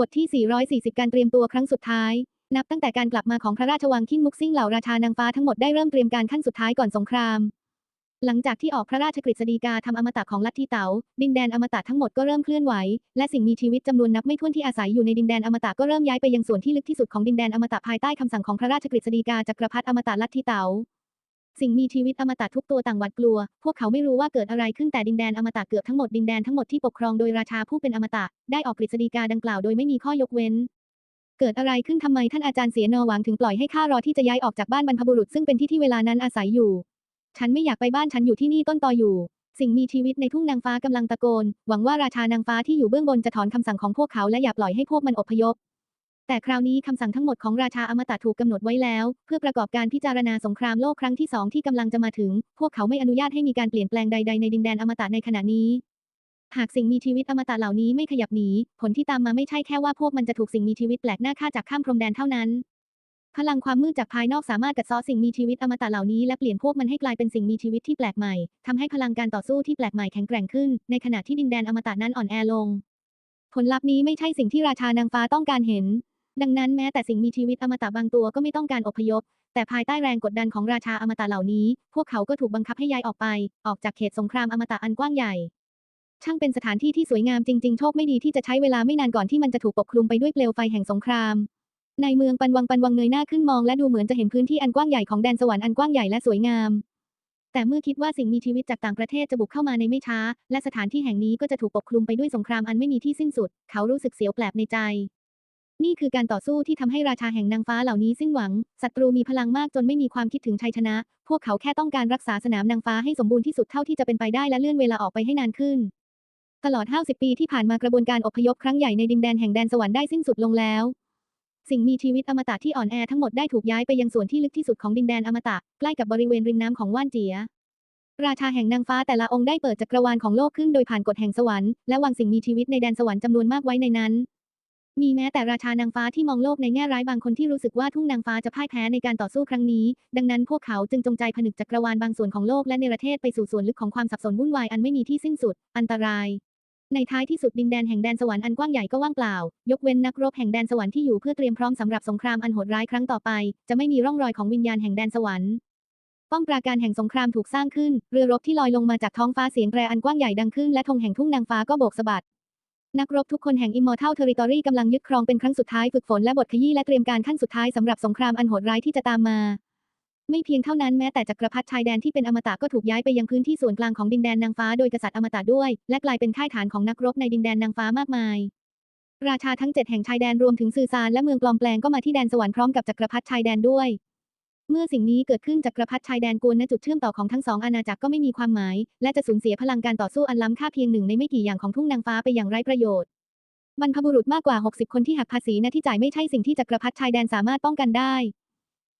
บทที่ 440 การเตรียมตัวครั้งสุดท้าย นับตั้งแต่การกลับมาของพระราชวังขิ้นมุกซิ่งเหล่าราชานางฟ้าทั้งหมดได้เริ่มเตรียมการขั้นสุดท้ายก่อนสงคราม หลังจากที่ออกพระราชกฤษฎีกาทำอมตะของลัทธิเต๋าดินแดนอมตะทั้งหมดก็เริ่มเคลื่อนไหว และสิ่งมีชีวิตจำนวนนับไม่ถ้วนที่อาศัยอยู่ในดินแดนอมตะก็เริ่มย้ายไปยังส่วนที่ลึกที่สุดของดินแดนอมตะภายใต้คำสั่งของพระราชกฤษฎีกาจักรพรรดิอมตะลัทธิเต๋า สิ่งมีชีวิตอมตะทุกตัวต่างหวาดกลัว พวกเขาไม่รู้ว่าเกิดอะไรขึ้นแต่ดินแดนอมตะเกือบทั้งหมดดินแดนทั้งหมดที่ปกครองโดยราชาผู้เป็นอมตะ ได้ออกกฤษฎีกาดังกล่าวโดยไม่มีข้อยกเว้น เกิดอะไรขึ้นทำไมท่านอาจารย์เสียนอหวังถึงปล่อยให้ข้ารอที่จะย้ายออกจากบ้านบรรพบุรุษซึ่งเป็นที่ที่เวลานั้นอาศัยอยู่ ฉันไม่อยากไปบ้านฉันอยู่ที่นี่ต้นตออยู่ สิ่งมีชีวิตในทุ่งนางฟ้ากำลังตะโกน หวังว่าราชานางฟ้าที่อยู่เบื้องบนจะถอนคำสั่งของพวกเขาและอย่าปล่อยให้พวกมันอพยพ แต่คราวนี้คำสั่งทั้งหมดของราชาอมตะถูกกำหนดไว้แล้ว เพื่อประกอบการพิจารณาสงครามโลกครั้งที่สองที่กำลังจะมาถึง พวกเขาไม่อนุญาตให้มีการเปลี่ยนแปลงใด ๆ ในดินแดนอมตะในขณะนี้ หากสิ่งมีชีวิตอมตะเหล่านี้ไม่ขยับหนี ผลที่ตามมาไม่ใช่แค่ว่าพวกมันจะถูกสิ่งมีชีวิตแปลกหน้าฆ่าจากข้ามพรมแดนเท่านั้น พลังความมืดจากภายนอกสามารถกัดเซาะสิ่งมีชีวิตอมตะเหล่านี้และเปลี่ยนพวกมันให้กลายเป็นสิ่งมีชีวิตที่แปลกใหม่ทำให้พลังการต่อสู้ที่แปลกใหม่แข็งแกร่งขึ้น ในขณะที่ดินแดนอมตะนั้นอ่อนแอลงผลลัพธ์นี้ไม่ใช่สิ่งที่ราชานางฟ้าต้องการเห็น ดังนั้นแม้แต่สิ่งมีชีวิตอมตะบางตัวก็ไม่ต้องการอพยพ แต่ภายใต้แรงกดดันของราชาอมตะเหล่านี้ พวกเขาก็ถูกบังคับให้ย้ายออกไป ออกจากเขตสงครามอมตะอันกว้างใหญ่ ช่างเป็นสถานที่ที่สวยงามจริง ๆ โชคไม่ดีที่จะใช้เวลาไม่นานก่อนที่มันจะถูกปกคลุมไปด้วยเปลวไฟแห่งสงคราม ในเมืองปันวังปันวังเงยหน้าขึ้นมองและดูเหมือนจะเห็นพื้นที่อันกว้างใหญ่ของแดนสวรรค์อันกว้างใหญ่และสวยงาม แต่เมื่อคิดว่าสิ่งมีชีวิตจากต่างประเทศจะบุกเข้ามาในไม่ช้า และสถานที่แห่งนี้ก็จะถูกปกคลุมไปด้วยสงครามอันไม่มีที่สิ้นสุด เขารู้สึกเสียวแปลบในใจ นี่คือการต่อสู้ที่ทำให้ราชาแห่งนางฟ้าเหล่านี้สิ้นหวัง ศัตรูมีพลังมากจนไม่มีความคิดถึงชัยชนะ พวกเขาแค่ต้องการรักษาสนามนางฟ้าให้สมบูรณ์ที่สุดเท่าที่จะเป็นไปได้และเลื่อนเวลาออกไปให้นานขึ้น ตลอด 50 ปีที่ผ่านมากระบวนการอพยพครั้งใหญ่ในดินแดนแห่งแดนสวรรค์ได้สิ้นสุดลงแล้ว สิ่งมีชีวิตอมตะที่อ่อนแอทั้งหมดได้ถูกย้ายไปยังส่วนที่ลึกที่สุดของดินแดนอมตะใกล้กับบริเวณริมน้ำของว่านเจียราชาแห่งนางฟ้าแต่ละองค์ได้เปิดจักรวาลของโลกขึ้นโดยผ่านกฎแห่งสวรรค์และวางสิ่งมีชีวิตในแดนสวรรค์จำนวนมากไว้ในนั้น มีแม้แต่ราชานางฟ้าที่มองโลกในแง่ร้ายบางคนที่รู้สึกว่าทุ่งนางฟ้าจะพ่ายแพ้ในการต่อสู้ครั้งนี้ ดังนั้นพวกเขาจึงจงใจผนึกจักรวาลบางส่วนของโลกและเนรเทศไปสู่ส่วนลึกของความสับสนวุ่นวายอันไม่มีที่สิ้นสุด อันตราย ในท้ายที่สุดดินแดนแห่งแดนสวรรค์อันกว้างใหญ่ก็ว่างเปล่า ยกเว้นนักรบแห่งแดนสวรรค์ที่อยู่เพื่อเตรียมพร้อมสำหรับสงครามอันโหดร้ายครั้งต่อไป จะไม่มีร่องรอยของวิญญาณแห่งแดนสวรรค์ป้อมปราการแห่งสงครามถูกสร้างขึ้น เรือรบที่ลอยลงมาจากท้องฟ้าเสียงแตรอันกว้างใหญ่ดังขึ้นและธงแห่งทุ่งนางฟ้าก็โบกสะบัด นักรบทุกคนแห่ง Immortal Territory กำลังยึดครองเป็นครั้งสุดท้ายฝึกฝนและบทขยี้และเตรียมการขั้นสุดท้ายสำหรับสงครามอันโหดร้ายที่จะตามมา ไม่เพียงเท่านั้นแม้แต่จักรพรรดิชายแดนที่เป็นอมตะก็ถูกย้ายไปยังพื้นที่ส่วนกลางของดินแดนนางฟ้าโดยกษัตริย์อมตะด้วย และกลายเป็นค่ายฐานของนักรบในดินแดนนางฟ้ามากมาย ราชาทั้งเจ็ดแห่งชายแดนรวมถึงสื่อสารและเมืองปลอมแปลงก็มาที่แดนสวรรค์พร้อมกับจักรพรรดิชายแดนด้วย เมื่อสิ่งนี้เกิดขึ้นจักรพรรดิชายแดนกวนณจุดเชื่อมต่อของทั้งสองอาณาจักรก็ไม่มีความหมาย และจะสูญเสียพลังการต่อสู้อันล้ำค่าเพียงหนึ่งในไม่กี่อย่างของทุ่งนางฟ้าไปอย่างไร้ประโยชน์บรรพบุรุษมากกว่า 60 คนที่หักภาษีณที่จ่ายไม่ใช่สิ่งที่จักรพรรดิชายแดนสามารถป้องกันได้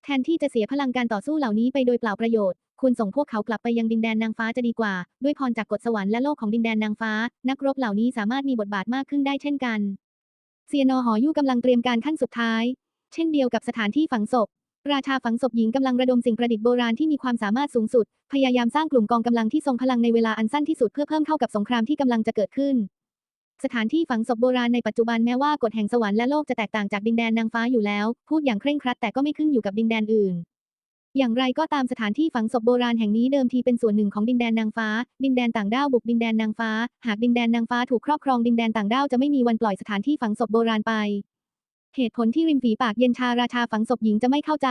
แทนที่จะเสียพลังการต่อสู้เหล่านี้ไปโดยเปล่าประโยชน์ คุณส่งพวกเขากลับไปยังดินแดนนางฟ้าจะดีกว่า ด้วยพรจากกฎสวรรค์และโลกของดินแดนนางฟ้า นักรบเหล่านี้สามารถมีบทบาทมากขึ้นได้เช่นกันเซียนอหอยู่กำลังเตรียมการขั้นสุดท้าย เช่นเดียวกับสถานที่ฝังศพ ราชาฝังศพหญิงกำลังระดมสิ่งประดิษฐ์โบราณที่มีความสามารถสูงสุด พยายามสร้างกลุ่มกองกำลังที่ทรงพลังในเวลาอันสั้นที่สุดเพื่อเพิ่มเข้ากับสงครามที่กำลังจะเกิดขึ้น สถานที่ฝังศพโบราณในปัจจุบันแม้ว่ากฎแห่งสวรรค์และโลกจะแตกต่างจากดินแดนนางฟ้าอยู่แล้ว พูดอย่างเคร่งครัดแต่ก็ไม่ขึ้นอยู่กับดินแดนอื่น อย่างไรก็ตามสถานที่ฝังศพโบราณแห่งนี้เดิมทีเป็นส่วนหนึ่งของดินแดนนางฟ้า ดินแดนต่างด้าวบุกดินแดนนางฟ้า หากดินแดนนางฟ้าถูกครอบครองดินแดนต่างด้าวจะไม่มีวันปล่อยสถานที่ฝังศพโบราณไป เหตุผลที่ริมฝีปากเย็นชาราชาฝังศพหญิงจะไม่เข้าใจ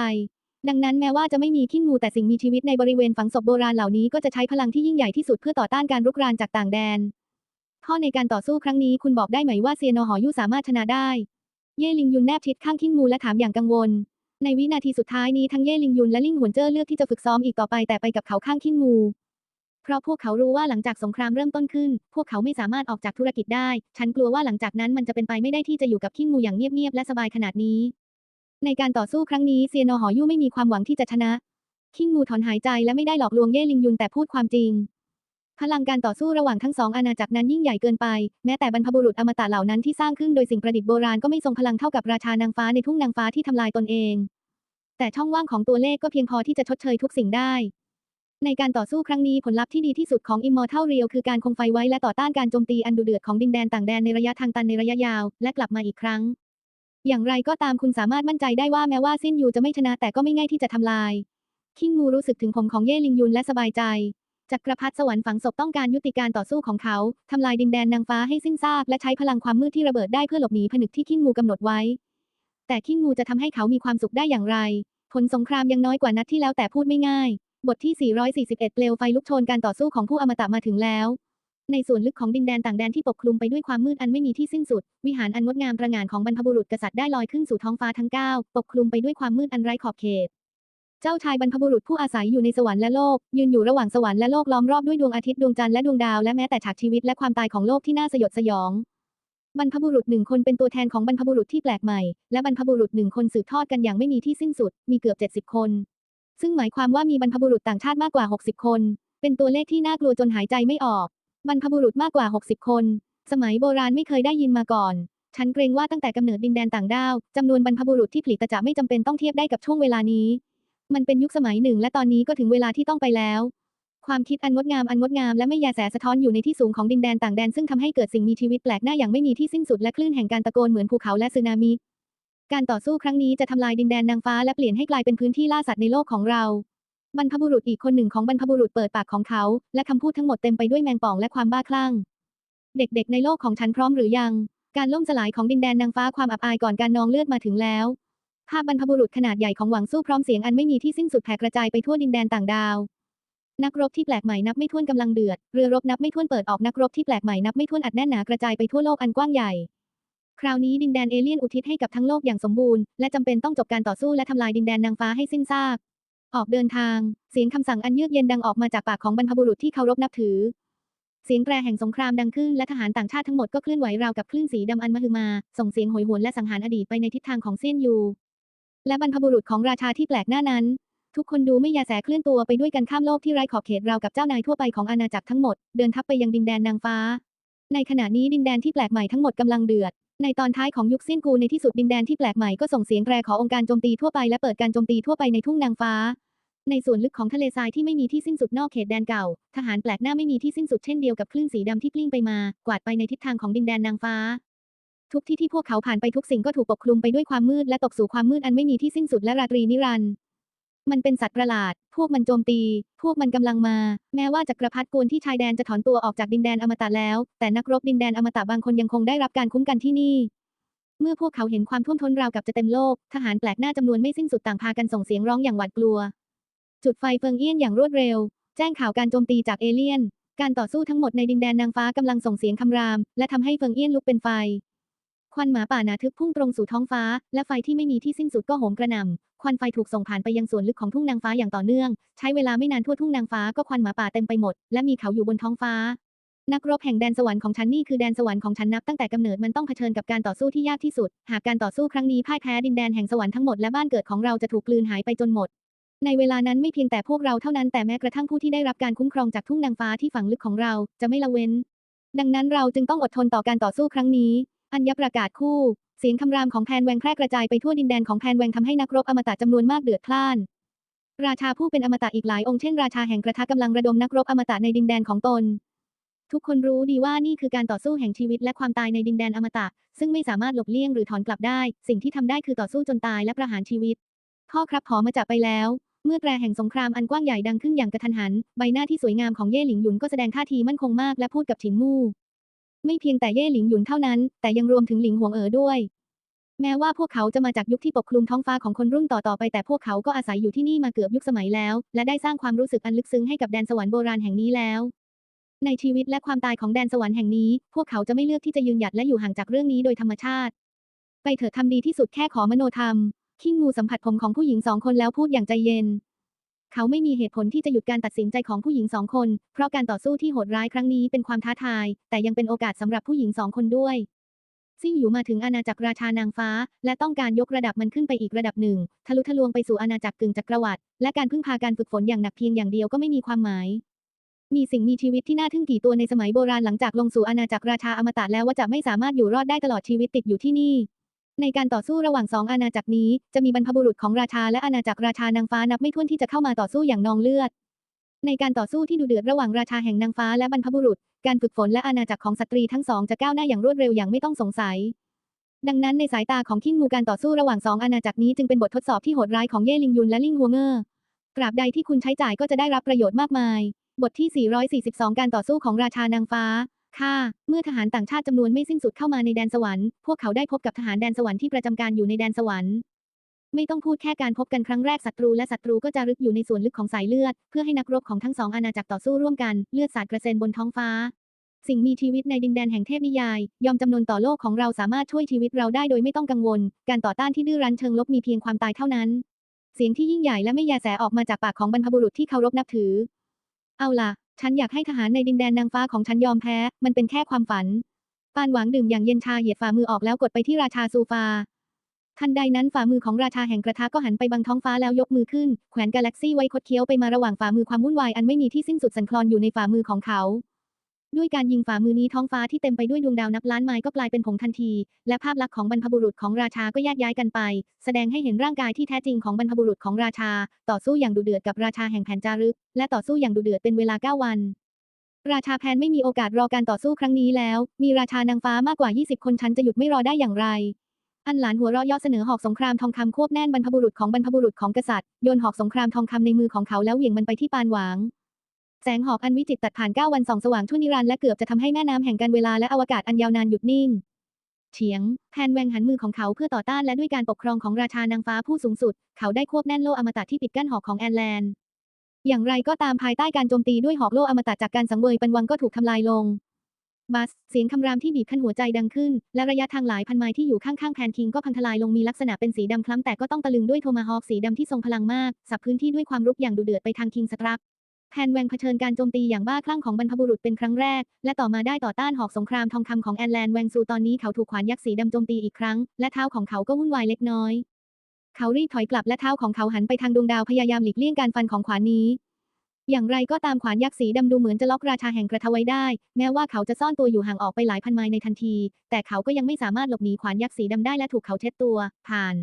ดังนั้นแม้ว่าจะไม่มีขี้งูแต่สิ่งมีชีวิตในบริเวณฝังศพโบราณเหล่านี้ก็จะใช้พลังที่ยิ่งใหญ่ที่สุดเพื่อต่อต้านการรุกรานจากต่างแดน ข้อในการต่อสู้ครั้งนี้คุณบอกได้ไหมว่าเซียโนหอยูสามารถชนะได้ เย่ลิงยุนแนบชิดข้างขี้งูและถามอย่างกังวล ในวินาทีสุดท้ายนี้ทั้งเย่ลิงยุนและลิงหวนเจ้อเลือกที่จะฝึกซ้อมอีกต่อไปแต่ไปกับเขาข้างขี้งู ราะพวกเขารู้ว่าหลังจากสงครามเริ่มต้นขึ้น พวกเขาไม่สามารถออกจากธุรกิจได้ ฉันกลัวว่าหลังจากนั้นมันจะเป็นไปไม่ได้ที่จะอยู่กับขี้งูอย่างเงียบๆและสบายขนาดนี้ ในการต่อสู้ครั้งนี้เซียโนหอยู่ไม่มีความหวังที่จะชนะคิงงูถอนหายใจและไม่ได้หลอกลวงเย่ลิงยุนแต่พูดความจริง พลังการต่อสู้ระหว่างทั้งสองอาณาจักรนั้นยิ่งใหญ่เกินไป แม้แต่บรรพบุรุษอมตะเหล่านั้นที่สร้างขึ้นโดยสิ่งประดิษฐ์โบราณก็ไม่ทรงพลังเท่ากับราชานางฟ้าในทุ่งนางฟ้าที่ทำลายตนเอง แต่ช่องว่างของตัวเลขก็เพียงพอที่จะชดเชยทุกสิ่งได้ ในการต่อสู้ครั้งนี้ผลลัพธ์ที่ดีที่สุดของ Immortal Real คือการคงไฟไว้และต่อต้านการโจมตีอันดุเดือดของดินแดนต่างแดนในระยะทางตันในระยะยาว และกลับมาอีกครั้ง อย่างไรก็ตามคุณสามารถมั่นใจได้ว่าแม้ว่าสิ้นยูจะไม่ชนะแต่ก็ไม่ง่ายที่จะทำลาย คิงมูรู้สึกถึงผมของเย่ลิงยุนและสบายใจ จักรพรรดิสวรรค์ฝังศพต้องการยุติการต่อสู้ของเขาทำลายดินแดนนางฟ้าให้สิ้นซากและใช้พลังความมืดที่ระเบิดได้เพื่อหลบหนีผนึกที่คิงมูกำหนดไว้ แต่คิงมูจะทำให้เขามีความสุขได้อย่างไร ผลสงครามยังน้อยกว่านัดที่แล้วแต่พูดไม่ง่าย บทที่ 441 เปลวไฟลุกโชนการต่อสู้ของผู้อมตะมาถึงแล้ว ในส่วนลึกของดินแดนต่างแดนที่ปกคลุมไปด้วยความมืดอันไม่มีที่สิ้นสุด วิหารอันงดงามประหง่านของบรรพบุรุษกษัตริย์ได้ลอยขึ้นสู่ท้องฟ้าทั้งเก้าปกคลุมไปด้วยความมืดอันไร้ขอบเขต เจ้าชายบรรพบุรุษผู้อาศัยอยู่ในสวรรค์และโลก ยืนอยู่ระหว่างสวรรค์และโลกล้อมรอบด้วยดวงอาทิตย์ดวงจันทร์และดวงดาวและแม้แต่ฉากชีวิตและความตายของโลกที่น่าสยดสยองบรรพบุรุษหนึ่งคนเป็นตัวแทนของบรรพบุรุษที่แปลกใหม่ และบรรพบุรุษหนึ่งคนสืบทอดกันอย่างไม่มีที่สิ้นสุด มีเกือบ 70 คน ซึ่งหมายความว่ามีบรรพบุรุษต่างชาติมากกว่า 60 คน เป็นตัวเลขที่น่ากลัวจนหายใจไม่ออก บรรพบุรุษมากกว่า 60 คน สมัยโบราณไม่เคยได้ยินมาก่อน ฉันเกรงว่าตั้งแต่กำเนิดดินแดนต่างดาวจำนวนบรรพบุรุษที่ผลิตจะไม่จำเป็นต้องเทียบได้กับช่วงเวลานี้ มันเป็นยุคสมัยหนึ่ง และตอนนี้ก็ถึงเวลาที่ต้องไปแล้ว ความคิดอันงดงามอันงดงามและไม่แยแสสะท้อนอยู่ในที่สูงของดินแดนต่างแดนซึ่งทำให้เกิดสิ่งมีชีวิตแปลกหน้าอย่างไม่มีที่สิ้นสุดและคลื่นแห่งการตะโกนเหมือนภูเขาและสึนามิ การต่อสู้ครั้งนี้จะทำลายดินแดนนางฟ้าและเปลี่ยนให้กลายเป็นพื้นที่ล่าสัตว์ในโลกของเรา บรรพบุรุษอีกคนหนึ่งของบรรพบุรุษเปิดปากของเขา และคำพูดทั้งหมดเต็มไปด้วยแมงป่องและความบ้าคลั่ง เด็กๆ ในโลกของฉันพร้อมหรือยัง การล่มสลายของดินแดนนางฟ้าความอับอายก่อนการนองเลือดมาถึงแล้ว ภาพบรรพบุรุษขนาดใหญ่ของหวังสู้พร้อมเสียงอันไม่มีที่สิ้นสุดแผ่กระจายไปทั่วดินแดนต่างดาว นักรบที่แปลกใหม่นับไม่ถ้วนกำลังเดือด เรือรบนับไม่ถ้วนเปิดออกนักรบที่แปลกใหม่นับไม่ถ้วนอัดแน่นหนากระจายไปทั่วโลกอันกว้างใหญ่ คราวนี้ดินแดนเอเลี่ยนอุทิศให้กับทั้งโลกอย่างสมบูรณ์ และจำเป็นต้องจบการต่อสู้และทำลายดินแดนนางฟ้าให้สิ้นซาก ออกเดินทาง เสียงคำสั่งอันเยือกเย็นดังออกมาจากปากของบรรพบุรุษที่เคารพนับถือ เสียงแตรแห่งสงครามดังขึ้นและทหารต่างชาติทั้งหมดก็เคลื่อนไหวราวกับคลื่นสีดำอันมหึมา ส่งเสียงโหยหวนและสังหารอดีตไปในทิศทางของเซียนยู และบรรพบุรุษของราชาที่แปลกหน้านั้นทุกคนดูไม่ยาแสเคลื่อนตัวไปด้วยกันข้ามโลกที่ไร้ขอบเขตราวกับเจ้านายทั่วไปของอาณาจักรทั้งหมด เดินทัพไปยังดินแดนนางฟ้า ในขณะนี้ดินแดนที่แปลกใหม่ทั้งหมดกำลังเดือด ในตอนท้ายของยุคเซียนกูในที่สุดดินแดนที่แปลกใหม่ก็ส่งเสียงแตรขอองค์การโจมตีทั่วไปและเปิดการโจมตีทั่วไปในทุ่งนางฟ้า ในส่วนลึกของทะเลทรายที่ไม่มีที่สิ้นสุดนอกเขตแดนเก่า ทหารแปลกหน้าไม่มีที่สิ้นสุดเช่นเดียวกับคลื่นสีดำที่กลิ้งไปมา กวาดไปในทิศทางของดินแดนนางฟ้า ทุกที่ที่พวกเขาผ่านไปทุกสิ่งก็ถูกปกคลุมไปด้วยความมืดและตกสู่ความมืดอันไม่มีที่สิ้นสุดและราตรีนิรันดร์ มันเป็นสัตว์ประหลาด พวกมันโจมตี พวกมันกำลังมา แม้ว่าจักรพรรดิกวนที่ชายแดนจะถอนตัวออกจากดินแดนอมตะแล้ว แต่นักรบดินแดนอมตะบางคนยังคงได้รับการคุ้มกันที่นี่ เมื่อพวกเขาเห็นความท่วมท้นราวกับจะเต็มโลก ทหารแปลกหน้าจำนวนไม่สิ้นสุดต่างพากันส่งเสียงร้องอย่างหวาดกลัว จุดไฟเฟิงเอี้ยนอย่างรวดเร็ว แจ้งข่าวการโจมตีจากเอเลี่ยน การต่อสู้ทั้งหมดในดินแดนนางฟ้ากำลังส่งเสียงคำราม และทำให้เฟิงเอี้ยนลุกเป็นไฟ วันหมาป่านาทึบพุ่งตรงสู่ท้องฟ้า และไฟที่ไม่มีที่สิ้นสุดก็โหมกระหน่ำ ควันไฟถูกส่งผ่านไปยังส่วนลึกของทุ่งนางฟ้าอย่างต่อเนื่อง ใช้เวลาไม่นานทั่วทุ่งนางฟ้าก็ควันหมาป่าเต็มไปหมด และมีเขาอยู่บนท้องฟ้า นักรบแห่งแดนสวรรค์ของฉันนี่คือแดนสวรรค์ของฉันนับตั้งแต่กำเนิดมันต้องเผชิญกับการต่อสู้ที่ยากที่สุด หากการต่อสู้ครั้งนี้พ่ายแพ้ดินแดนแห่งสวรรค์ทั้งหมดและบ้านเกิดของเราจะถูกกลืนหายไปจนหมดในเวลานั้นไม่เพียงแต่พวกเราเท่านั้นแต่แม้กระทั่งผู้ที่ได้รับการคุ้มครองจากทุ่งนางฟ้าที่ฝังลึกของเราจะไม่ละเว้น ดังนั้นเราจึงต้องอดทนต่อการต่อสู้ครั้งนี้ อัญญประกาศคู่ เสียงคำรามของแพนแวงแพร่กระจายไปทั่วดินแดนของแพนแวงทำให้นักรบอมตะจำนวนมากเดือดพล่าน ราชาผู้เป็นอมตะอีกหลายองค์เช่นราชาแห่งกระทะกำลังระดมนักรบอมตะในดินแดนของตน ทุกคนรู้ดีว่านี่คือการต่อสู้แห่งชีวิตและความตายในดินแดนอมตะ ซึ่งไม่สามารถหลบเลี่ยงหรือถอนกลับได้ สิ่งที่ทำได้คือต่อสู้จนตายและประหารชีวิตพ่อครับหอมาจากไปแล้ว เมื่อแตรแห่งสงครามอันกว้างใหญ่ดังขึ้นอย่างกระทันหัน ใบหน้าที่สวยงามของเย่หลิงหยุนก็แสดงท่าทีมั่นคงมากและพูดกับฉินมู่ ไม่เพียงแต่เย่หลิงหยุนเท่านั้น แต่ยังรวมถึงหลิงหวงเอ๋อด้วย แม้ว่าพวกเขาจะมาจากยุคที่ปกคลุมท้องฟ้าของคนรุ่นต่อๆไปแต่พวกเขาก็อาศัยอยู่ที่นี่มาเกือบยุคสมัยแล้ว และได้สร้างความรู้สึกอันลึกซึ้งให้กับแดนสวรรค์โบราณแห่งนี้แล้ว ในชีวิตและความตายของแดนสวรรค์แห่งนี้ พวกเขาจะไม่เลือกที่จะยืนหยัดและอยู่ห่างจากเรื่องนี้โดยธรรมชาติ ไปเถิดทำดีที่สุดแค่ขอมโนธรรมคิงงูสัมผัสผมของผู้หญิงสองคนแล้วพูดอย่างใจเย็น เขาไม่มีเหตุผลที่จะหยุดการตัดสินใจของผู้หญิงสองคน เพราะการต่อสู้ที่โหดร้ายครั้งนี้เป็นความท้าทาย แต่ยังเป็นโอกาสสำหรับผู้หญิงสองคนด้วยซิ่วอยู่มาถึงอาณาจักรราชานางฟ้า และต้องการยกระดับมันขึ้นไปอีกระดับหนึ่ง ทะลุทะลวงไปสู่อาณาจักรกึ่งจักรวรรดิและการพึ่งพาการฝึกฝนอย่างหนักเพียงอย่างเดียวก็ไม่มีความหมาย มีสิ่งมีชีวิตที่น่าทึ่งกี่ตัวในสมัยโบราณหลังจากลงสู่อาณาจักรราชาอมตะแล้วว่าจะไม่สามารถอยู่รอดได้ตลอดชีวิตติดอยู่ที่นี่ ในการต่อสู้ระหว่างสองอาณาจักรนี้ จะมีบรรพบุรุษของราชาและอาณาจักรราชานางฟ้านับไม่ถ้วนที่จะเข้ามาต่อสู้อย่างนองเลือด ในการต่อสู้ที่ดุเดือดระหว่างราชาแห่งนางฟ้าและบรรพบุรุษ การฝึกฝนและอาณาจักรของสตรีทั้งสองจะก้าวหน้าอย่างรวดเร็วอย่างไม่ต้องสงสัย ดังนั้นในสายตาของคิงมูการต่อสู้ระหว่างสองอาณาจักรนี้จึงเป็นบททดสอบที่โหดร้ายของเย่ลิงยุนและลิงฮัวเงอร์ตราบใดที่คุณใช้จ่ายก็จะได้รับประโยชน์มากมาย บทที่ 442 การต่อสู้ของราชานางฟ้า ค่ะเมื่อทหารต่างชาติจำนวนไม่สิ้นสุดเข้ามาในแดนสวรรค์ พวกเขาได้พบกับทหารแดนสวรรค์ที่ประจำการอยู่ในแดนสวรรค์ ไม่ต้องพูดแค่การพบกันครั้งแรกศัตรูและศัตรูก็จะรึกอยู่ในส่วนลึกของสายเลือด เพื่อให้นักรบของทั้งสองอาณาจักรต่อสู้ร่วมกัน เลือดสาดกระเซ็นบนท้องฟ้า สิ่งมีชีวิตในดินแดนแห่งเทพนิยาย ยอมจำนนต่อโลกของเราสามารถช่วยชีวิตเราได้โดยไม่ต้องกังวล การต่อต้านที่ดื้อรั้นเชิงลบมีเพียงความตายเท่านั้น เสียงที่ยิ่งใหญ่และไม่แยแสออกมาจากปากของบรรพบุรุษที่เคารพนับถือ เอาล่ะ ฉันอยากให้ทหารในดินแดนนางฟ้าของฉันยอมแพ้ มันเป็นแค่ความฝัน ปานหวังดื่มอย่างเย็นชาเหยียดฝ่ามือออกแล้วกดไปที่ราชาซูฟา ทันใดนั้นฝ่ามือของราชาแห่งกระทะก็หันไปบังท้องฟ้าแล้วยกมือขึ้น แขวนกาแล็กซี่ไว้คดเคี้ยวไปมาระหว่างฝ่ามือความวุ่นวายอันไม่มีที่สิ้นสุดสันคลอนอยู่ในฝ่ามือของเขา ด้วยการยิงฝ่ามือนี้ท้องฟ้าที่เต็มไปด้วยดวงดาวนับล้านไม้ก็กลายเป็นผงทันที และภาพลักษณ์ของบรรพบุรุษของราชาก็แยกย้ายกันไป แสดงให้เห็นร่างกายที่แท้จริงของบรรพบุรุษของราชา ต่อสู้อย่างดุเดือดกับราชาแห่งแผ่นจารึก และต่อสู้อย่างดุเดือดเป็นเวลา 9 วัน ราชาแพนไม่มีโอกาสรอการต่อสู้ครั้งนี้แล้ว มีราชานางฟ้ามากกว่า 20 คนฉันจะหยุดไม่รอได้อย่างไรอันหลานหัวเราะย่อเสนอหอกสงครามทองคำควบแน่นบรรพบุรุษของบรรพบุรุษของกษัตริย์โยนหอกสงครามทองคำในมือของเขาแล้วเหวี่ยงมันไปที่ปานหวาง แสงหอกอันวิจิตตัดผ่าน9วันส่องสว่างทั่วนิรันดและเกือบจะทำให้แม่น้ำแห่งการเวลาและอวกาศอันยาวนานหยุดนิ่งเฉียงแพนแวงหันมือของเขาเพื่อต่อต้านและด้วยการปกครองของราชานางฟ้าผู้สูงสุด เขาได้ควบแน่นโลอมตะที่ปิดกั้นหอกของแอนแลนด์อย่างไรก็ตามภายใต้การโจมตีด้วยหอกโลอมตะจากการสังเวยปันวังก็ถูกทำลายลง บัส เสียงคำรามที่บีบคั้นหัวใจดังขึ้น และระยะทางหลายพันไมล์ที่อยู่ข้างๆแพนคิงก็พังทลายลงมีลักษณะเป็นสีดำคล้ำแต่ก็ต้องตะลึงด้วยโทมาฮอคสีดำที่ทรงพลังมาก สับพื้นที่ด้วยความรุกอย่างดุเดือดไปทางคิงสตรัก แพนแวงเผชิญการโจมตีอย่างบ้าคลั่งของบรรพบุรุษเป็นครั้งแรก และต่อมาได้ต่อต้านหอกสงครามทองคำของแอนแลนแวงซูตอนนี้เขาถูกขวานยักษ์สีดำโจมตีอีกครั้ง และเท้าของเขาก็วุ่นวายเล็กน้อย เขารีบถอยกลับและเท้าของเขาหันไปทางดวงดาวพยายามหลีกเลี่ยงการฟันของขวานนี้ อย่างไรก็ตามขวานยักษ์สีดำดูเหมือนจะล็อกราชาแห่งกระทะไว้ได้ แม้ว่าเขาจะซ่อนตัวอยู่ห่างออกไปหลายพันไมล์ในทันที แต่เขาก็ยังไม่สามารถหลบหนีขวานยักษ์สีดำได้และถูกเขาเช็ดตัว ผ่าน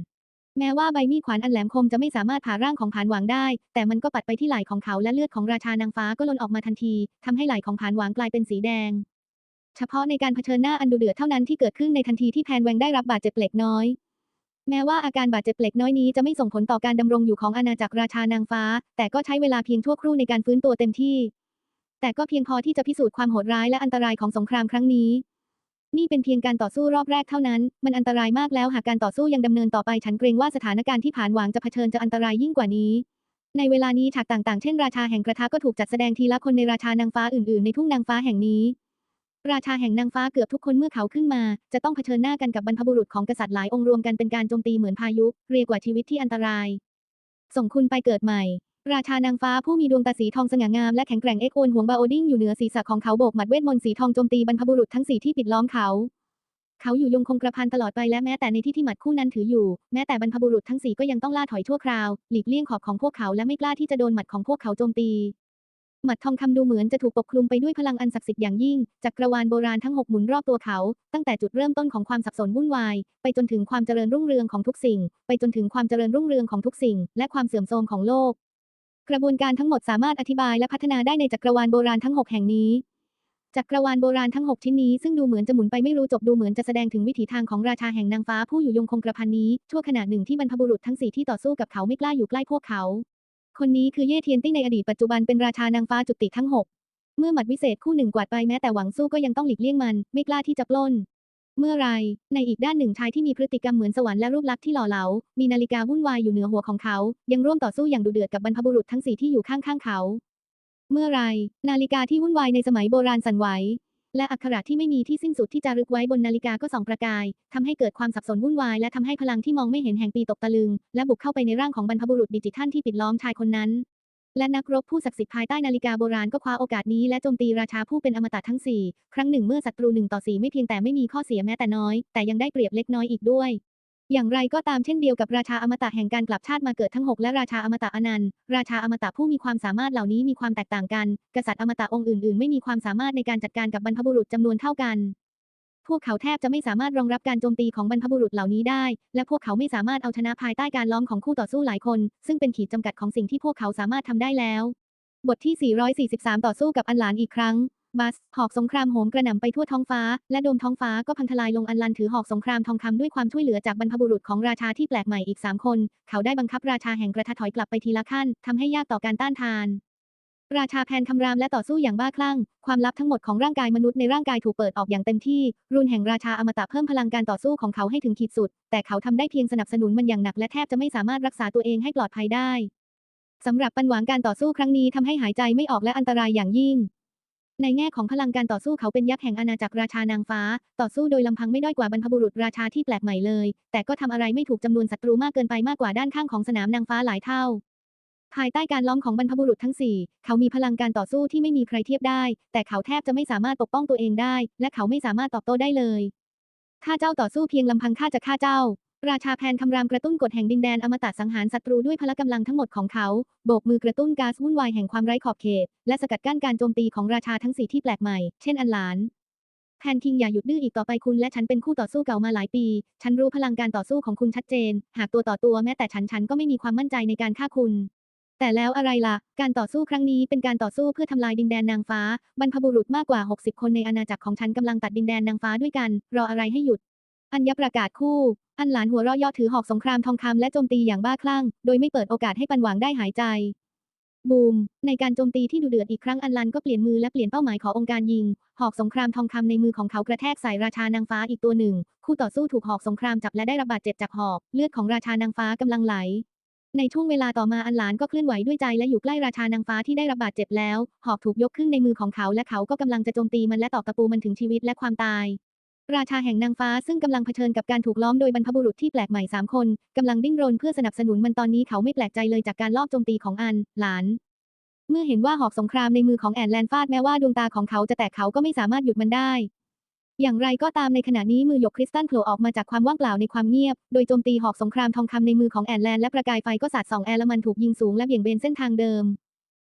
แม้ว่าใบมีดขวานอันแหลมคมจะไม่สามารถผ่าร่างของผานหวางได้ แต่มันก็ปัดไปที่ไหล่ของเขาและเลือดของราชานางฟ้าก็ล้นออกมาทันทีทำให้ไหล่ของผานหวางกลายเป็นสีแดง เฉพาะในการเผชิญหน้าอันดุเดือดเท่านั้นที่เกิดขึ้นในทันทีที่แพนแวงได้รับบาดเจ็บเล็กน้อย แม้ว่าอาการบาดเจ็บเล็กน้อยนี้จะไม่ส่งผลต่อการดำรงอยู่ของอาณาจักรราชานางฟ้า แต่ก็ใช้เวลาเพียงชั่วครู่ในการฟื้นตัวเต็มที่ แต่ก็เพียงพอที่จะพิสูจน์ความโหดร้ายและอันตรายของสงครามครั้งนี้ นี่เป็นเพียงการต่อสู้รอบแรกเท่านั้น มันอันตรายมากแล้วหากการต่อสู้ยังดำเนินต่อไปฉันเกรงว่าสถานการณ์ที่ผ่านหวางจะเผชิญจะอันตรายยิ่งกว่านี้ ในเวลานี้ฉากต่างๆ เช่นราชาแห่งกระทะก็ถูกจัดแสดงทีละคนในราชานางฟ้าอื่นๆ ในทุ่งนางฟ้าแห่งนี้ ราชาแห่งนางฟ้าเกือบทุกคนเมื่อเขาขึ้นมา จะต้องเผชิญหน้ากันกับบรรพบุรุษของกษัตริย์หลายองค์รวมกันเป็นการโจมตีเหมือนพายุ เรียกว่าชีวิตที่อันตราย ส่งคุณไปเกิดใหม่ ราชานางฟ้าผู้มีดวงตาสีทองสง่างามและแข็งแกร่งเอ็กโอนห่วงบาโอดิ้งอยู่เหนือศีรษะของเขาโบกหมัดเวทมนต์สีทองโจมตีบรรพบุรุษทั้งสี่ที่ปิดล้อมเขา เขาอยู่ยงคงกระพันตลอดไปและแม้แต่ในที่ที่หมัดคู่นั้นถืออยู่ แม้แต่บรรพบุรุษทั้งสี่ก็ยังต้องล่าถอยชั่วคราว หลีกเลี่ยงขอบของพวกเขาและไม่กล้าที่จะโดนหมัดของพวกเขาโจมตีหมัดทองคำดูเหมือนจะถูกปกคลุมไปด้วยพลังอันศักดิ์สิทธิ์อย่างยิ่ง จักรวาลโบราณทั้งหกหมุนรอบตัวเขา ตั้งแต่จุดเริ่มต้นของความสับสนวุ่นวาย ไปจนถึงความเจริญรุ่งเรืองของทุกสิ่ง ไปจนถึงความเจริญรุ่งเรืองของทุกสิ่ง และความเสื่อมโทรมของโลก กระบวนการทั้งหมดสามารถอธิบายและพัฒนาได้ในจักรวาลโบราณทั้งหกแห่งนี้ จักรวาลโบราณทั้ง 6 ชิ้นนี้ซึ่งดูเหมือนจะหมุนไปไม่รู้จบดูเหมือนจะแสดงถึงวิถีทางของราชาแห่งนางฟ้าผู้อยู่ยงคงกระพันนี้ ชั่วขณะหนึ่งที่บรรพบุรุษทั้งสี่ที่ต่อสู้กับเขาไม่กล้าอยู่ใกล้พวกเขา คนนี้คือเย่เทียนติ้งในอดีตปัจจุบันเป็นราชานางฟ้าจุติทั้ง 6 เมื่อหมัดวิเศษคู่หนึ่งกวาดไปแม้แต่หวังสู้ก็ยังต้องหลีกเลี่ยงมัน ไม่กล้าที่จะปล้น เมื่อไร ในอีกด้านหนึ่งชายที่มีพฤติกรรมเหมือนสวรรค์และรูปลักษณ์ที่หล่อเหลา มีนาฬิกาวุ่นวายอยู่เหนือหัวของเขา ยังร่วมต่อสู้อย่างดุเดือดกับบรรพบุรุษทั้งสี่ที่อยู่ข้างๆเขา เมื่อไร นาฬิกาที่วุ่นวายในสมัยโบราณสั่นไหว และอักขระที่ไม่มีที่สิ้นสุดที่จารึกไว้บนนาฬิกาก็ส่องประกายทำให้เกิดความสับสนวุ่นวายและทำให้พลังที่มองไม่เห็นแห่งปีตกตะลึง และบุกเข้าไปในร่างของบรรพบุรุษดิจิทัลที่ปิดล้อมชายคนนั้น และนักรบผู้ศักดิ์สิทธิ์ภายใต้นาฬิกาโบราณก็คว้าโอกาสนี้และโจมตีราชาผู้เป็นอมตะทั้งสี่ครั้งหนึ่งเมื่อศัตรูหนึ่งต่อสี่ไม่เพียงแต่ไม่มีข้อเสียแม้แต่น้อย แต่ยังได้เปรียบเล็กน้อยอีกด้วย อย่างไรก็ตามเช่นเดียวกับราชาอมตะแห่งการกลับชาติมาเกิดทั้ง 6 และราชาอมตะอนันต์ ราชาอมตะผู้มีความสามารถเหล่านี้มีความแตกต่างกัน กษัตริย์อมตะองค์อื่น ๆ ไม่มีความสามารถในการจัดการกับบรรพบุรุษจำนวนเท่ากัน พวกเขาแทบจะไม่สามารถรองรับการโจมตีของบรรพบุรุษเหล่านี้ได้ และพวกเขาไม่สามารถเอาชนะภายใต้การล้อมของคู่ต่อสู้หลายคน ซึ่งเป็นขีดจำกัดของสิ่งที่พวกเขาสามารถทำได้แล้ว บทที่ 443 ต่อสู้กับอันหลานอีกครั้ง บัส หอกสงครามโหมกระหน่ำไปทั่วท้องฟ้า และโดมท้องฟ้าก็พังทลายลงอันลันถือหอกสงครามทองคำด้วยความช่วยเหลือจากบรรพบุรุษของราชาที่แปลกใหม่อีกสามคน เขาได้บังคับราชาแห่งกระทะถอยกลับไปทีละขั้นทำให้ยากต่อการต้านทาน ราชาแพนคำรามและต่อสู้อย่างบ้าคลั่ง ความลับทั้งหมดของร่างกายมนุษย์ในร่างกายถูกเปิดออกอย่างเต็มที่ รุนแห่งราชาอมตะเพิ่มพลังการต่อสู้ของเขาให้ถึงขีดสุด แต่เขาทำได้เพียงสนับสนุนมันอย่างหนักและแทบจะไม่สามารถรักษาตัวเองให้ปลอดภัยได้สำหรับปันหวางการต่อสู้ครั้งนี้ทำให้หายใจไม่ออกและอันตรายอย่างยิ่ง ในแง่ของพลังการต่อสู้เขาเป็นยักษ์แห่งอาณาจักรราชานางฟ้า ต่อสู้โดยลำพังไม่ด้อยกว่าบรรพบุรุษราชาที่แปลกใหม่เลย แต่ก็ทำอะไรไม่ถูกจำนวนศัตรูมากเกินไปมากกว่าด้านข้างของสนามนางฟ้าหลายเท่า ภายใต้การล้อมของบรรพบุรุษทั้งสี่เขามีพลังการต่อสู้ที่ไม่มีใครเทียบได้ แต่เขาแทบจะไม่สามารถปกป้องตัวเองได้ และเขาไม่สามารถตอบโต้ได้เลยถ้าเจ้าต่อสู้เพียงลำพังข้าจะฆ่าเจ้า ราชาแพนคำรามกระตุ้นกฎแห่งดินแดนอมตะสังหารศัตรูด้วยพละกำลังทั้งหมดของเขาโบกมือกระตุ้นก๊าซวุ่นวายแห่งความไร้ขอบเขต และสกัดกั้นการโจมตีของราชาทั้งสี่ที่แปลกใหม่ เช่นอันหลานแพนคิงอย่าหยุดดื้ออีกต่อไปคุณและฉันเป็นคู่ต่อสู้เก่ามาหลายปี ฉันรู้พลังการต่อสู้ของคุณชัดเจน หากตัวต่อตัวแม้แต่ฉันฉันก็ไม่มีความมั่นใจในการฆ่าคุณ แต่แล้วอะไรล่ะ การต่อสู้ครั้งนี้เป็นการต่อสู้เพื่อทำลายดินแดนนางฟ้า บรรพบุรุษมากกว่า 60 คนในอาณาจักรของฉันกำลังตัดดินแดนนางฟ้าด้วยกัน รออะไรให้หยุด อัญญประกาศคู่ อันหลานหัวเราะเย่อถือหอกสงครามทองคำและโจมตีอย่างบ้าคลั่ง โดยไม่เปิดโอกาสให้ปันหวางได้หายใจ บูม ในการโจมตีที่ดุเดือดอีกครั้งอันลันก็เปลี่ยนมือและเปลี่ยนเป้าหมายขององค์การยิง หอกสงครามทองคำในมือของเขากระแทกใส่ราชานางฟ้าอีกตัวหนึ่ง คู่ต่อสู้ถูกหอกสงครามจับและได้รับบาดเจ็บจากหอก เลือดของราชานางฟ้ากำลังไหล ในช่วงเวลาต่อมาอันหลานก็เคลื่อนไหวด้วยใจและอยู่ใกล้ราชานางฟ้าที่ได้รับบาดเจ็บแล้ว หอกถูกยกขึ้นในมือของเขาและเขาก็กำลังจะโจมตีมันและตอกตะปูมันถึงชีวิตและความตาย ราชาแห่งนางฟ้าซึ่งกำลังเผชิญกับการถูกล้อมโดยบรรพบุรุษที่แปลกใหม่สามคนกำลังดิ้นรนเพื่อสนับสนุนมันตอนนี้เขาไม่แปลกใจเลยจากการลอบโจมตีของอันหลาน เมื่อเห็นว่าหอกสงครามในมือของแอนแลนฟาดแม้ว่าดวงตาของเขาจะแตกเขาก็ไม่สามารถหยุดมันได้ อย่างไรก็ตามในขณะนี้มือหยกคริสตัลโผล่ออกมาจากความว่างเปล่าในความเงียบ โดยโจมตีหอกสงครามทองคำในมือของแอนแลนและประกายไฟก็สาดส่องแอลมันถูกยิงสูงและเบี่ยงเบนเส้นทางเดิม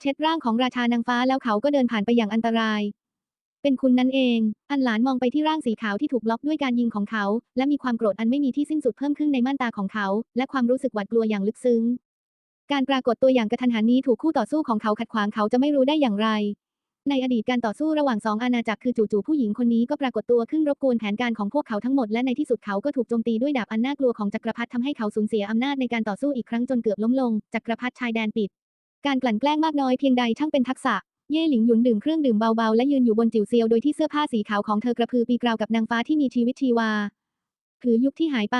เช็ดร่างของราชานางฟ้าแล้วเขาก็เดินผ่านไปอย่างอันตราย เป็นคุณนั่นเอง อันหลานมองไปที่ร่างสีขาวที่ถูกล็อกด้วยการยิงของเขา และมีความโกรธอันไม่มีที่สิ้นสุดเพิ่มขึ้นในม่านตาของเขา และความรู้สึกหวาดกลัวอย่างลึกซึ้ง การปรากฏตัวอย่างกระทันหันนี้ถูกคู่ต่อสู้ของเขาขัดขวางเขาจะไม่รู้ได้อย่างไร ในอดีตการต่อสู้ระหว่างสองอาณาจักรคือจู่ๆผู้หญิงคนนี้ก็ปรากฏตัวขึ้นรบกวนแผนการของพวกเขาทั้งหมดและในที่สุดเขาก็ถูกโจมตีด้วยดาบอันน่ากลัวของจักรพรรดิทำให้เขาสูญเสียอำนาจในการต่อสู้อีกครั้งจนเกือบล้มลง จักรพรรดิชายแดนปิด การกลั่นแกล้งมากน้อยเพียงใดช่างเป็นทักษะเย่หลิงหยุนดื่มเครื่องดื่มเบาๆและยืนอยู่บนจิ๋วเซียวโดยที่เสื้อผ้าสีขาวของเธอกระพือปีกราวกับนางฟ้าที่มีชีวิตชีวาผือยุคที่หายไป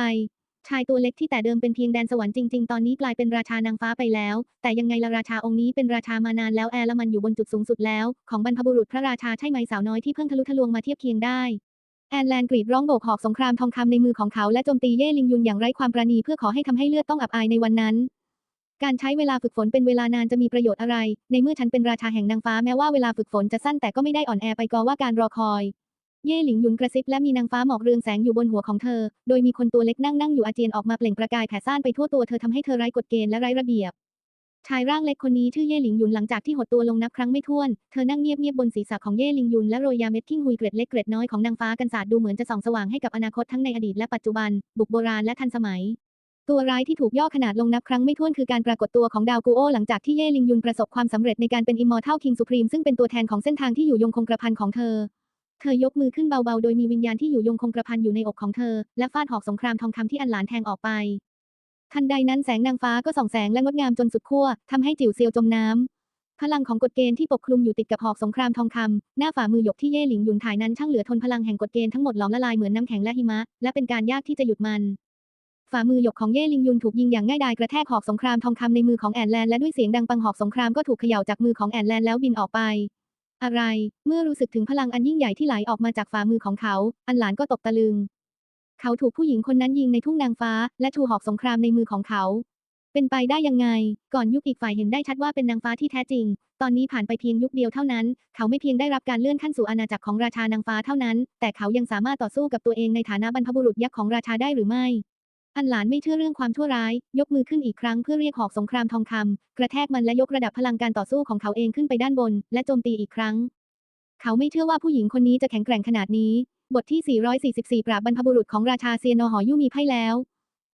ชายตัวเล็กที่แต่เดิมเป็นเพียงแดนสวรรค์จริงๆ ตอนนี้กลายเป็นราชานางฟ้าไปแล้ว แต่ยังไงละราชาองค์นี้เป็นราชามานานแล้วแอร์ละมันอยู่บนจุดสูงสุดแล้ว ของบรรพบุรุษพระราชาใช่ไหมสาวน้อยที่เพิ่งทะลุทะลวงมาเทียบเคียงได้แอนแลนกรีดร้องโบกหอกสงครามทองคำในมือของเขาและโจมตีเย่ลิงยุนอย่างไร้ความประณีเพื่อขอให้ทำให้เลือดต้องอับอายในวันนั้น การใช้เวลาฝึกฝนเป็นเวลานานจะมีประโยชน์อะไร ในเมื่อฉันเป็นราชาแห่งนางฟ้าแม้ว่าเวลาฝึกฝนจะสั้นแต่ก็ไม่ได้อ่อนแอไปกอว่าการรอคอย เย่หลิงหยุนกระซิบและมีนางฟ้าหมอกเรืองแสงอยู่บนหัวของเธอ โดยมีคนตัวเล็กนั่งนั่งอยู่อาเจียนออกมาเปล่งประกายแผ่ซ่านไปทั่วตัวเธอทำให้เธอไร้กฎเกณฑ์และไร้ระเบียบ ชายร่างเล็กคนนี้ชื่อเย่หลิงหยุนหลังจากที่หดตัวลงนับครั้งไม่ถ้วน เธอนั่งเงียบๆบบนศีรษะของเย่หลิงหยุนและโรยยาเม็ดทิ้งหุยเกร็ดเล็กเกร็ดน้อยของนางฟ้ากันสาดดูเหมือนจะส่องสว่างให้กับอนาคตทั้งในอดีตและปัจจุบัน บุกโบราณและทันสมัยตัวร้ายที่ถูกย่อขนาดลงนับครั้งไม่ถ้วนคือการปรากฏตัวของดาวกูโอหลังจากที่เย่ลิงยุนประสบความสำเร็จในการเป็นอิมมอร์ทัลคิงสุพรีมซึ่งเป็นตัวแทนของเส้นทางที่อยู่ยงคงกระพันของเธอ เธอยกมือขึ้นเบาๆ โดยมีวิญญาณที่อยู่ยงคงกระพันอยู่ในอกของเธอ และฟาดหอกสงครามทองคำที่อันหลานแทงออกไป ทันใดนั้นแสงนางฟ้าก็ส่องแสงและงดงามจนสุดขั้วทำให้จิ๋วเซียวจมน้ำพลังของกฎเกณฑ์ที่ปกคลุมอยู่ติดกับหอกสงครามทองคำหน้าฝ่ามือหยกที่เย่หลิงหยุนถ่ายนั้นช่างเหลือทนพลังแห่งกฎเกณฑ์ทั้งหมดหลอมละลายเหมือนน้ำแข็งและหิมะ และเป็นการยากที่จะหยุดมันฝ่ามือหยกของเย่ลิงยุนถูกยิงอย่างง่ายดายกระแทกหอกสงครามทองคำในมือของแอนแลนและด้วยเสียงดังปังหอกสงครามก็ถูกเขย่าจากมือของแอนแลนแล้วบินออกไป อะไร เมื่อรู้สึกถึงพลังอันยิ่งใหญ่ที่ไหลออกมาจากฝ่ามือของเขา อันหลานก็ตกตะลึง เขาถูกผู้หญิงคนนั้นยิงในทุ่งนางฟ้า และชูหอกสงครามในมือของเขา เป็นไปได้ยังไง ก่อนยุคอีกฝ่ายเห็นได้ชัดว่าเป็นนางฟ้าที่แท้จริง ตอนนี้ผ่านไปเพียงยุคเดียวเท่านั้น เขาไม่เพียงได้รับการเลื่อนขั้นสู่อาณาจักรของราชานางฟ้าเท่านั้น แต่เขายังสามารถต่อสู้กับตัวเองในฐานะบรรพบุรุษยักษ์ของราชาได้หรือไม่ อันหลานไม่เชื่อเรื่องความชั่วร้าย ยกมือขึ้นอีกครั้งเพื่อเรียกหอกสงครามทองคำกระแทกมันและยกระดับพลังการต่อสู้ของเขาเองขึ้นไปด้านบน และโจมตีอีกครั้ง เขาไม่เชื่อว่าผู้หญิงคนนี้จะแข็งแกร่งขนาดนี้ บทที่ 444 ปราบบรรพบุรุษของราชาเซียนอหอยู่มีไพ่แล้ว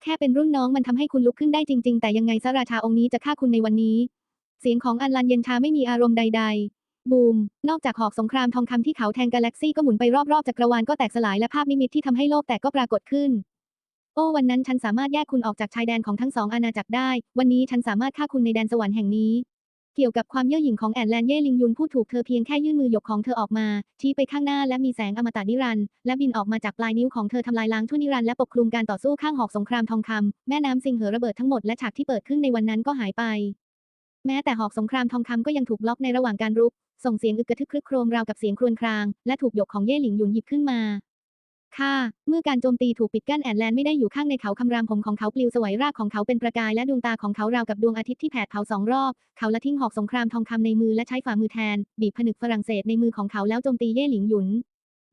แค่เป็นรุ่นน้องมันทำให้คุณลุกขึ้นได้จริง ๆ แต่ยังไงซะราชาองค์นี้จะฆ่าคุณในวันนี้ เสียงของอันลันเย็นชาไม่มีอารมณ์ใด ๆบูม นอกจากหอกสงครามทองคำที่เขาแทงกาแล็กซี่ก็หมุนไปรอบๆจักรวาลก็แตกสลายและภาพนิมิตที่ทำให้โลกแตกก็ปรากฏขึ้น โอ้วันนั้นฉันสามารถแยกคุณออกจากชายแดนของทั้งสองอาณาจักรได้ วันนี้ฉันสามารถฆ่าคุณในแดนสวรรค์แห่งนี้ เกี่ยวกับความเย่อหยิ่งของแอนแลนเย่ลิงยุนพูดถูกเธอเพียงแค่ยื่นมือหยกของเธอออกมา ชี้ไปข้างหน้าและมีแสงอมตะนิรันดร์และบินออกมาจากปลายนิ้วของเธอทำลายล้างชั่วนิรันดร์และปกคลุมการต่อสู้ข้างหอกสงครามทองคำแม่น้ำซิงเหอระเบิดทั้งหมดและฉากที่เปิดขึ้นในวันนั้นก็หายไป แม้แต่หอกสงครามทองคำก็ยังถูกล็อกในระหว่างการรุกส่งเสียงอึกกระทึกครึกโครมราวกับเสียงครวญคราง และถูกหยกของเย่หลิงยุนหยิบขึ้นมา ค่ะ เมื่อการโจมตีถูกปิดกั้นแอนแลนด์ไม่ได้อยู่ข้างในเขาคำรามผมของเขาปลิวสวยรากของเขาเป็นประกายและดวงตาของเขาราวกับดวงอาทิตย์ที่แผดเผาสองรอบ เขาละทิ้งหอกสงครามทองคำในมือและใช้ฝ่ามือแทน บีบผนึกฝรั่งเศสในมือของเขาแล้วโจมตีเย่หลิงหยุน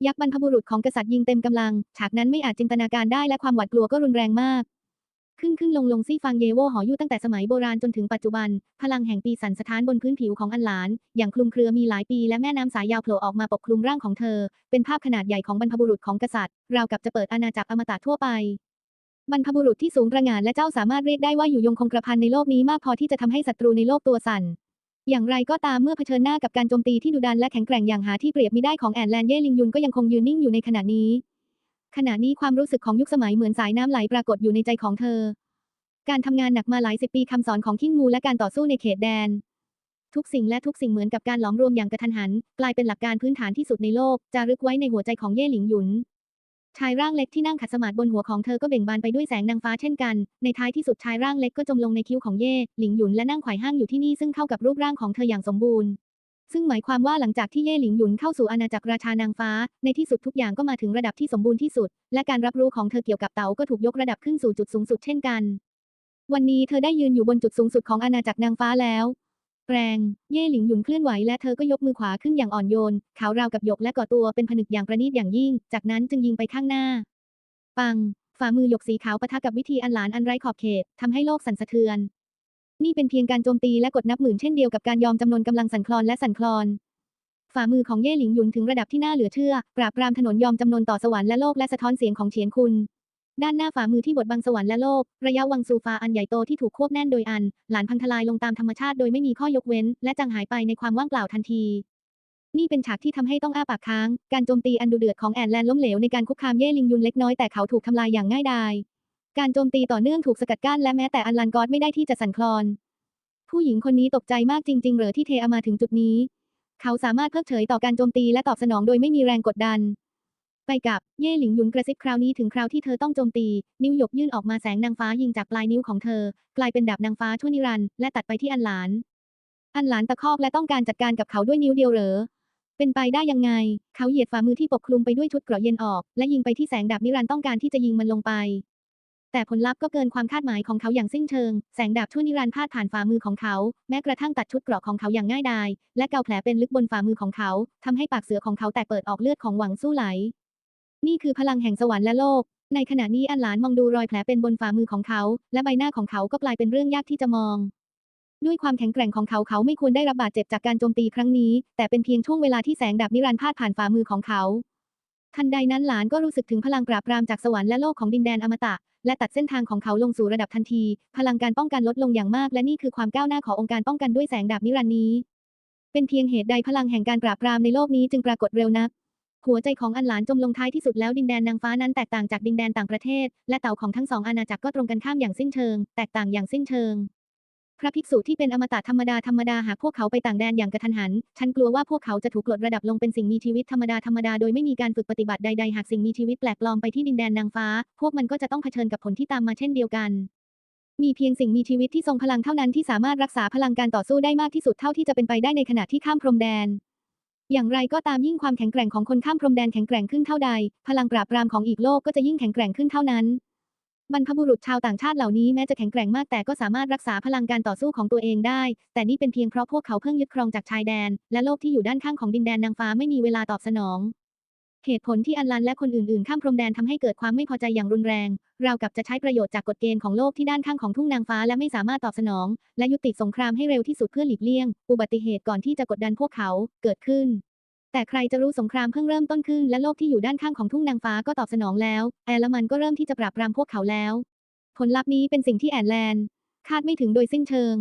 ยักษ์บรรพบุรุษของกษัตริย์ยิงเต็มกำลัง ฉากนั้นไม่อาจจินตนาการได้และความหวาดกลัวก็รุนแรงมาก ขึ้นขึ้นลงลงซี่ฟังเยโวหออยู่ตั้งแต่สมัยโบราณจนถึงปัจจุบัน พลังแห่งปีสันสถานบนพื้นผิวของอันหลาน อย่างคลุมเครือมีหลายปีและแม่น้ำสายยาวโผล่ออกมาปกคลุมร่างของเธอ เป็นภาพขนาดใหญ่ของบรรพบุรุษของกษัตริย์ ราวกับจะเปิดอาณาจักรอมตะทั่วไปบรรพบุรุษที่สูงประงานและเจ้าสามารถเรียกได้ว่าอยู่ยงคงกระพันในโลกนี้มากพอที่จะทำให้ศัตรูในโลกตัวสั่น อย่างไรก็ตามเมื่อเผชิญหน้ากับการโจมตีที่ดุดันและแข็งแกร่งอย่างหาที่เปรียบมิได้ของแอนแลนเย่ลิงยุนก็ยังคงยืนนิ่งอยู่ในขณะนี้ ขณะนี้ความรู้สึกของยุคสมัยเหมือนสายน้ำไหลปรากฏอยู่ในใจของเธอ การทำงานหนักมาหลายสิบปีคำสอนของขิ้งมูและการต่อสู้ในเขตแดน ทุกสิ่งและทุกสิ่งเหมือนกับการหลอมรวมอย่างกระทันหัน กลายเป็นหลักการพื้นฐานที่สุดในโลก จารึกไว้ในหัวใจของเย่หลิงหยุนชายร่างเล็กที่นั่งขัดสมาธิบนหัวของเธอก็เบ่งบานไปด้วยแสงนางฟ้าเช่นกัน ในท้ายที่สุดชายร่างเล็กก็จมลงในคิ้วของเย่หลิงหยุนและนั่งไขว่ห้างอยู่ที่นี่ซึ่งเข้ากับรูปร่างของเธออย่างสมบูรณ์ ซึ่งหมายความว่าหลังจากที่เย่หลิงหยุนเข้าสู่อาณาจักรราชานางฟ้า ในที่สุดทุกอย่างก็มาถึงระดับที่สมบูรณ์ที่สุด และการรับรู้ของเธอเกี่ยวกับเต๋าก็ถูกยกระดับขึ้นสู่จุดสูงสุดเช่นกัน วันนี้เธอได้ยืนอยู่บนจุดสูงสุดของอาณาจักรนางฟ้าแล้ว แรง เย่หลิงหยุนเคลื่อนไหวและเธอก็ยกมือขวาขึ้นอย่างอ่อนโยน ขาวราวกับหยกและก่อตัวเป็นผนึกอย่างประณีตอย่างยิ่ง จากนั้นจึงยิงไปข้างหน้า ปัง ฝ่ามือหยกสีขาวปะทะกับวิธีอันหลานอันไร้ขอบเขตทำให้โลกสั่นสะเทือน นี่เป็นเพียงการโจมตีและกดนับหมื่นเช่นเดียวกับการยอมจำนวนกำลังสั่นคลอนและสั่นคลอน ฝ่ามือของเย่หลิงหยุนถึงระดับที่น่าเหลือเชื่อ ปราบปรามถนนยอมจำนนต่อสวรรค์และโลกและสะท้อนเสียงของเฉียนคุณ ด้านหน้าฝ่ามือที่บดบังสวรรค์และโลก ระยะวังซูฟาอันใหญ่โตที่ถูกควบแน่นโดยอัน หลานพังทลายลงตามธรรมชาติโดยไม่มีข้อยกเว้น และจางหายไปในความว่างเปล่าทันทีนี่เป็นฉากที่ทำให้ต้องอ้าปากค้าง การโจมตีอันดุเดือดของแอนแลนล้มเหลวในการคุกคามเย่ลิงยุนเล็กน้อยแต่เขาถูกทำลายอย่างง่ายดาย การโจมตีต่อเนื่องถูกสกัดกั้นและแม้แต่อันลันกอดไม่ได้ที่จะสั่นคลอน ผู้หญิงคนนี้ตกใจมากจริง ๆ เหรอที่เทอามาถึงจุดนี้ เขาสามารถเพิกเฉยต่อการโจมตีและตอบสนองโดยไม่มีแรงกดดัน ไปกับเย่หลิงหยุนกระซิบคราวนี้ถึงคราวที่เธอต้องโจมตี นิ้วหยกยื่นออกมาแสงนางฟ้ายิงจากปลายนิ้วของเธอ กลายเป็นดาบนางฟ้าชั่วนิรันดร์และตัดไปที่อันหลาน อันหลานตะคอกและต้องการจัดการกับเขาด้วยนิ้วเดียวเหรอเป็นไปได้ยังไง เขาเหยียดฝ่ามือที่ปกคลุมไปด้วยชุดเกราะเย็นออก และยิงไปที่แสงดาบนิรันดร์ต้องการที่จะยิงมันลงไป แต่ผลลัพธ์ก็เกินความคาดหมายของเขาอย่างสิ้นเชิง แสงดาบชั่วนิรันดร์พาดผ่านฝ่ามือของเขา แม้กระทั่งตัดชุดเกราะของเขาอย่างง่ายดาย และเกาแผลเป็นลึกบนฝ่ามือของเขาทำให้ปากเสือของเขาแตกเปิดออกเลือดของหวังสู้ไหล นี่คือพลังแห่งสวรรค์และโลก ในขณะนี้อันหลานมองดูรอยแผลเป็นบนฝ่ามือของเขา และใบหน้าของเขาก็กลายเป็นเรื่องยากที่จะมองด้วยความแข็งแกร่งของเขาเขาไม่ควรได้รับบาดเจ็บจากการโจมตีครั้งนี้ แต่เป็นเพียงช่วงเวลาที่แสงดาบนิรันดร์พาดผ่านฝ่ามือของเขา ทันใดนั้นหลานก็รู้สึกถึงพลังปราบปรามจากสวรรค์และโลกของดินแดนอมตะ และตัดเส้นทางของเขาลงสู่ระดับทันที พลังการป้องกันลดลงอย่างมาก และนี่คือความก้าวหน้าขององค์การป้องกันด้วยแสงดาบนิรันดร์นี้ เป็นเพียงเหตุใดพลังแห่งการปราบปรามในโลกนี้จึงปรากฏเร็วนัก หัวใจของอันหลานจมลงท้ายที่สุดแล้วดินแดนนางฟ้านั้นแตกต่างจากดินแดนต่างประเทศ และเต่าของทั้งสองอาณาจักรก็ตรงกันข้ามอย่างสิ้นเชิง แตกต่างอย่างสิ้นเชิง พระภิกษุที่เป็นอมตะธรรมดาธรรมดาหากพวกเขาไปต่างแดนอย่างกระทันหัน ฉันกลัวว่าพวกเขาจะถูกลดระดับลงเป็นสิ่งมีชีวิตธรรมดาธรรมดาโดยไม่มีการฝึกปฏิบัติใดๆ หากสิ่งมีชีวิตแปลกปลอมไปที่ดินแดนนางฟ้า พวกมันก็จะต้องเผชิญกับผลที่ตามมาเช่นเดียวกันมีเพียงสิ่งมีชีวิตที่ทรงพลังเท่านั้นที่สามารถรักษาพลังการต่อสู้ได้มากที่สุดเท่าที่จะเป็นไปได้ในขณะที่ข้ามพรมแดน อย่างไรก็ตามยิ่งความแข็งแกร่งของคนข้ามพรมแดนแข็งแกร่งขึ้นเท่าใด พลังปราบปรามของอีกโลกก็จะยิ่งแข็งแกร่งขึ้นเท่านั้น บรรพบุรุษชาวต่างชาติเหล่านี้แม้จะแข็งแกร่งมากแต่ก็สามารถรักษาพลังการต่อสู้ของตัวเองได้ แต่นี่เป็นเพียงเพราะพวกเขาเพิ่งยึดครองจากชายแดน และโลกที่อยู่ด้านข้างของดินแดนนางฟ้าไม่มีเวลาตอบสนอง เหตุผลที่อันลันและคนอื่นๆ ข้ามพรมแดนทำให้เกิดความไม่พอใจอย่างรุนแรง ราวกับจะใช้ประโยชน์จากกฎเกณฑ์ของโลกที่ด้านข้างของทุ่งนางฟ้าและไม่สามารถตอบสนอง และยุติสงครามให้เร็วที่สุดเพื่อหลีกเลี่ยง อุบัติเหตุก่อนที่จะกดดันพวกเขาเกิดขึ้น แต่ใครจะรู้สงครามเพิ่งเริ่มต้นขึ้นและโลกที่อยู่ด้านข้างของทุ่งนางฟ้าก็ตอบสนองแล้ว แอร์ลมันก็เริ่มที่จะปราบปรามพวกเขาแล้ว ผลลัพธ์นี้เป็นสิ่งที่แอนแลนด์คาดไม่ถึงโดยสิ้นเชิง